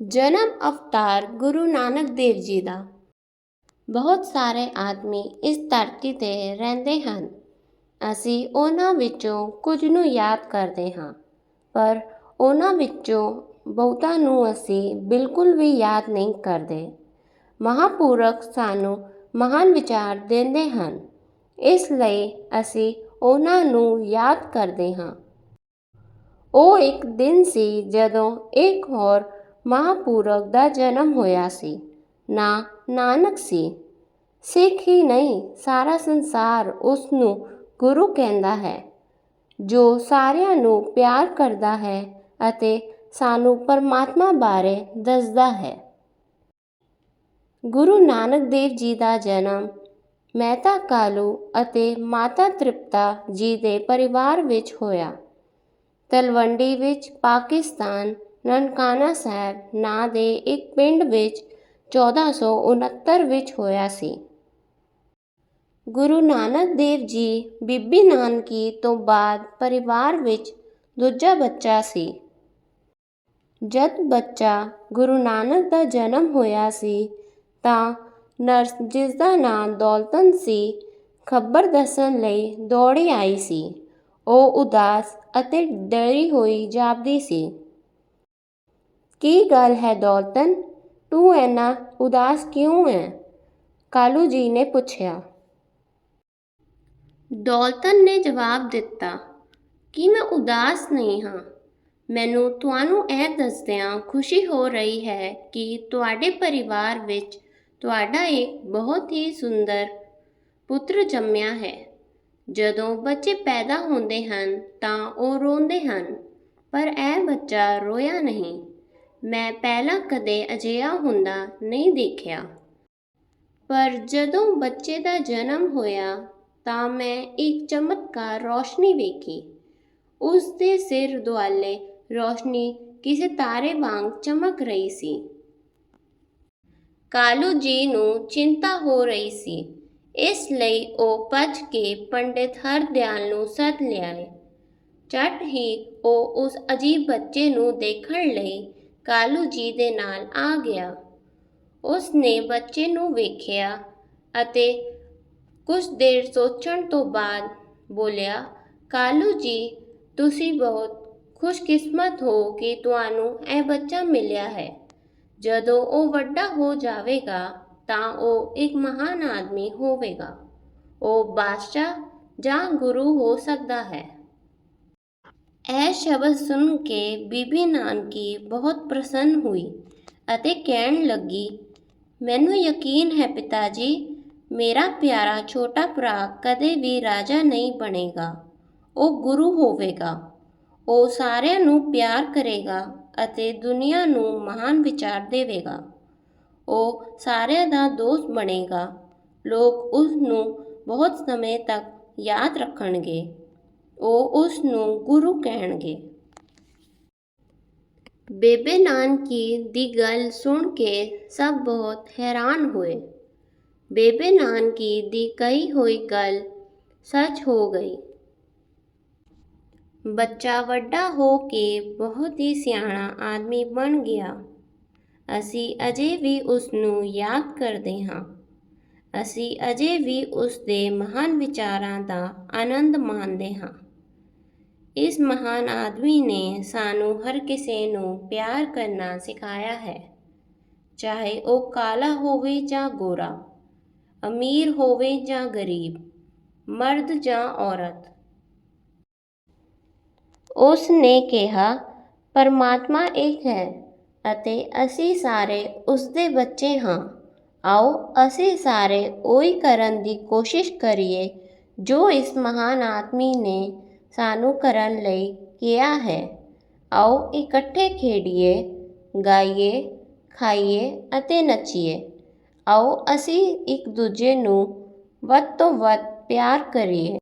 ਜਨਮ ਅਵਤਾਰ ਗੁਰੂ ਨਾਨਕ ਦੇਵ ਜੀ ਦਾ। ਬਹੁਤ ਸਾਰੇ ਆਦਮੀ ਇਸ ਧਰਤੀ ਤੇ ਰਹਿੰਦੇ ਹਨ। ਅਸੀਂ ਉਹਨਾਂ ਵਿੱਚੋਂ ਕੁਝ ਨੂੰ ਯਾਦ ਕਰਦੇ ਹਾਂ, ਪਰ ਉਹਨਾਂ ਵਿੱਚੋਂ ਬਹੁਤਾਂ ਨੂੰ ਅਸੀਂ ਬਿਲਕੁਲ ਵੀ ਯਾਦ ਨਹੀਂ ਕਰਦੇ। ਮਹਾਂਪੁਰਖ ਸਾਨੂੰ ਮਹਾਨ ਵਿਚਾਰ ਦਿੰਦੇ ਹਨ। ਇਸ ਲਈ ਅਸੀਂ ਉਹਨਾਂ ਨੂੰ ਯਾਦ ਕਰਦੇ ਹਾਂ। ਉਹ ਇੱਕ ਦਿਨ ਸੀ ਜਦੋਂ ਇੱਕ ਹੋਰ ਮਹਾਂਪੁਰਖ ਦਾ ਜਨਮ ਹੋਇਆ ਸੀ। ਨਾ ਨਾਨਕ ਸੀ। ਸਿੱਖ ਹੀ ਨਹੀਂ, ਸਾਰਾ ਸੰਸਾਰ ਉਸ ਨੂੰ ਗੁਰੂ ਕਹਿੰਦਾ ਹੈ, ਜੋ ਸਾਰਿਆਂ ਨੂੰ ਪਿਆਰ ਕਰਦਾ ਹੈ ਅਤੇ ਸਾਨੂੰ ਪਰਮਾਤਮਾ ਬਾਰੇ ਦੱਸਦਾ ਹੈ। ਗੁਰੂ ਨਾਨਕ ਦੇਵ ਜੀ ਦਾ ਜਨਮ ਮਹਿਤਾ ਕਾਲੂ ਅਤੇ ਮਾਤਾ ਤ੍ਰਿਪਤਾ ਜੀ ਦੇ ਪਰਿਵਾਰ ਵਿੱਚ ਹੋਇਆ। ਤਲਵੰਡੀ ਵਿੱਚ ਪਾਕਿਸਤਾਨ ਨਨਕਾਣਾ ਸਾਹਿਬ ਨਾਂ ਦੇ ਇੱਕ ਪਿੰਡ ਵਿੱਚ 1469 ਵਿੱਚ ਹੋਇਆ ਸੀ। ਗੁਰੂ ਨਾਨਕ ਦੇਵ ਜੀ ਬੀਬੀ ਨਾਨਕੀ ਤੋਂ ਬਾਅਦ ਪਰਿਵਾਰ ਵਿੱਚ ਦੂਜਾ ਬੱਚਾ ਸੀ। ਜਦ ਬੱਚਾ ਗੁਰੂ ਨਾਨਕ ਦਾ ਜਨਮ ਹੋਇਆ ਸੀ ਤਾਂ ਨਰਸ ਜਿਸ ਦਾ ਨਾਮ ਦੌਲਤਨ ਸੀ, ਖਬਰ ਦੱਸਣ ਲਈ ਦੌੜੀ ਆਈ ਸੀ। ਉਹ ਉਦਾਸ ਅਤੇ ਡਰੀ ਹੋਈ ਜਾਪਦੀ ਸੀ। ਕੀ ਗੱਲ ਹੈ ਦੌਲਤਨ? ਤੂੰ ਇੰਨਾ ਉਦਾਸ ਕਿਉਂ ਹੈ ਕਾਲੂ ਜੀ ਨੇ ਪੁੱਛਿਆ। ਦੌਲਤਨ ਨੇ ਜਵਾਬ ਦਿੱਤਾ, ਕਿ ਮੈਂ ਉਦਾਸ ਨਹੀਂ ਹਾਂ? ਮੈਨੂੰ ਤੁਹਾਨੂੰ ਇਹ ਦੱਸਦਿਆਂ ਖੁਸ਼ੀ ਹੋ ਰਹੀ ਹੈ ਕਿ ਤੁਹਾਡੇ ਪਰਿਵਾਰ ਵਿੱਚ ਤੁਹਾਡਾ ਇੱਕ ਬਹੁਤ ਹੀ ਸੁੰਦਰ ਪੁੱਤਰ ਜੰਮਿਆ ਹੈ। ਜਦੋਂ ਬੱਚੇ ਪੈਦਾ ਹੁੰਦੇ ਹਨ ਤਾਂ ਉਹ ਰੋਂਦੇ ਹਨ, ਪਰ ਇਹ ਬੱਚਾ ਰੋਇਆ ਨਹੀਂ। ਮੈਂ ਪਹਿਲਾਂ ਕਦੇ ਅਜਿਹਾ ਹੁੰਦਾ ਨਹੀਂ ਦੇਖਿਆ। ਪਰ ਜਦੋਂ ਬੱਚੇ ਦਾ ਜਨਮ ਹੋਇਆ ਤਾਂ ਮੈਂ ਇੱਕ ਚਮਤਕਾਰ ਰੋਸ਼ਨੀ ਵੇਖੀ। ਉਸ ਦੇ ਸਿਰ ਦੁਆਲੇ ਰੋਸ਼ਨੀ ਕਿਸੇ ਤਾਰੇ ਵਾਂਗ ਚਮਕ ਰਹੀ ਸੀ। ਕਾਲੂ ਜੀ ਨੂੰ ਚਿੰਤਾ ਹੋ ਰਹੀ ਸੀ। ਇਸ ਲਈ ਉਹ ਭੱਜ ਕੇ ਪੰਡਿਤ ਹਰਦਿਆਲ ਨੂੰ ਸੱਦ ਲਿਆਏ। ਝਟ ਹੀ ਉਹ ਉਸ ਅਜੀਬ ਬੱਚੇ ਨੂੰ ਦੇਖਣ ਲਈ ਕਾਲੂ ਜੀ ਦੇ ਨਾਲ ਆ ਗਿਆ। ਉਸ ਨੇ ਬੱਚੇ ਨੂੰ ਵੇਖਿਆ ਅਤੇ ਕੁਝ ਦੇਰ ਸੋਚਣ ਤੋਂ ਬਾਅਦ ਬੋਲਿਆ, ਕਾਲੂ ਜੀ, ਤੁਸੀਂ ਬਹੁਤ ਖੁਸ਼ਕਿਸਮਤ ਹੋ ਕਿ ਤੁਹਾਨੂੰ ਇਹ ਬੱਚਾ ਮਿਲਿਆ ਹੈ। ਜਦੋਂ ਉਹ ਵੱਡਾ ਹੋ ਜਾਵੇਗਾ, ਤਾਂ ਉਹ ਇੱਕ ਮਹਾਨ ਆਦਮੀ ਹੋਵੇਗਾ। ਉਹ ਬਾਦਸ਼ਾਹ ਜਾਂ ਗੁਰੂ ਹੋ ਸਕਦਾ ਹੈ। ਇਹ ਸ਼ਬਦ ਸੁਣ ਕੇ ਬੀਬੀ ਨਾਨਕੀ ਬਹੁਤ ਪ੍ਰਸੰਨ ਹੋਈ ਅਤੇ ਕਹਿਣ ਲੱਗੀ, ਮੈਨੂੰ ਯਕੀਨ ਹੈ ਪਿਤਾ ਜੀ ਮੇਰਾ ਪਿਆਰਾ ਛੋਟਾ ਭਰਾ ਕਦੇ ਵੀ ਰਾਜਾ ਨਹੀਂ ਬਣੇਗਾ। ਉਹ ਗੁਰੂ ਹੋਵੇਗਾ। ਉਹ ਸਾਰਿਆਂ ਨੂੰ ਪਿਆਰ ਕਰੇਗਾ ਅਤੇ ਦੁਨੀਆ ਨੂੰ ਮਹਾਨ ਵਿਚਾਰ ਦੇਵੇਗਾ। ਉਹ ਸਾਰਿਆਂ ਦਾ ਦੋਸਤ ਬਣੇਗਾ। ਲੋਕ ਉਸ ਨੂੰ ਬਹੁਤ ਸਮੇਂ ਤੱਕ ਯਾਦ ਰੱਖਣਗੇ। ਉਹ ਉਸ ਨੂੰ ਗੁਰੂ ਕਹਿਣਗੇ। ਬੇਬੇ ਨਾਨਕੀ ਦੀ ਗੱਲ ਸੁਣ ਕੇ ਸਭ ਬਹੁਤ ਹੈਰਾਨ ਹੋਏ। ਬੇਬੇ ਨਾਨਕੀ ਦੀ ਕਹੀ ਹੋਈ ਗੱਲ ਸੱਚ ਹੋ ਗਈ। ਬੱਚਾ ਵੱਡਾ ਹੋ ਕੇ ਬਹੁਤ ਹੀ ਸਿਆਣਾ ਆਦਮੀ ਬਣ ਗਿਆ। ਅਸੀਂ ਅਜੇ ਵੀ ਉਸ ਨੂੰ ਯਾਦ ਕਰਦੇ ਹਾਂ। ਅਸੀਂ ਅਜੇ ਵੀ ਉਸ ਦੇ ਮਹਾਨ ਵਿਚਾਰਾਂ ਦਾ ਆਨੰਦ ਮਾਣਦੇ ਹਾਂ। ਇਸ ਮਹਾਨ ਆਦਮੀ ਨੇ ਸਾਨੂੰ ਹਰ ਕਿਸੇ ਨੂੰ ਪਿਆਰ ਕਰਨਾ ਸਿਖਾਇਆ ਹੈ। ਚਾਹੇ ਉਹ ਕਾਲਾ ਹੋਵੇ ਜਾਂ ਗੋਰਾ, ਅਮੀਰ ਹੋਵੇ ਜਾਂ ਗਰੀਬ, ਮਰਦ ਜਾਂ ਔਰਤ। ਉਸ ਨੇ ਕਿਹਾ, ਪਰਮਾਤਮਾ ਇੱਕ ਹੈ ਅਤੇ ਅਸੀਂ ਸਾਰੇ ਉਸ ਦੇ ਬੱਚੇ ਹਾਂ। ਆਓ, ਅਸੀਂ ਸਾਰੇ ਉਹੀ ਕਰਨ ਦੀ ਕੋਸ਼ਿਸ਼ ਕਰੀਏ ਜੋ ਇਸ ਮਹਾਨ ਆਦਮੀ ਨੇ ਸਾਨੂੰ ਕਰਨ ਲਈ ਕਿਹਾ ਹੈ। ਆਓ ਇਕੱਠੇ ਖੇਡੀਏ, ਗਾਈਏ, ਖਾਈਏ ਅਤੇ ਨੱਚੀਏ। ਆਓ ਅਸੀਂ ਇੱਕ ਦੂਜੇ ਨੂੰ ਵੱਧ ਤੋਂ ਵੱਧ ਪਿਆਰ ਕਰੀਏ।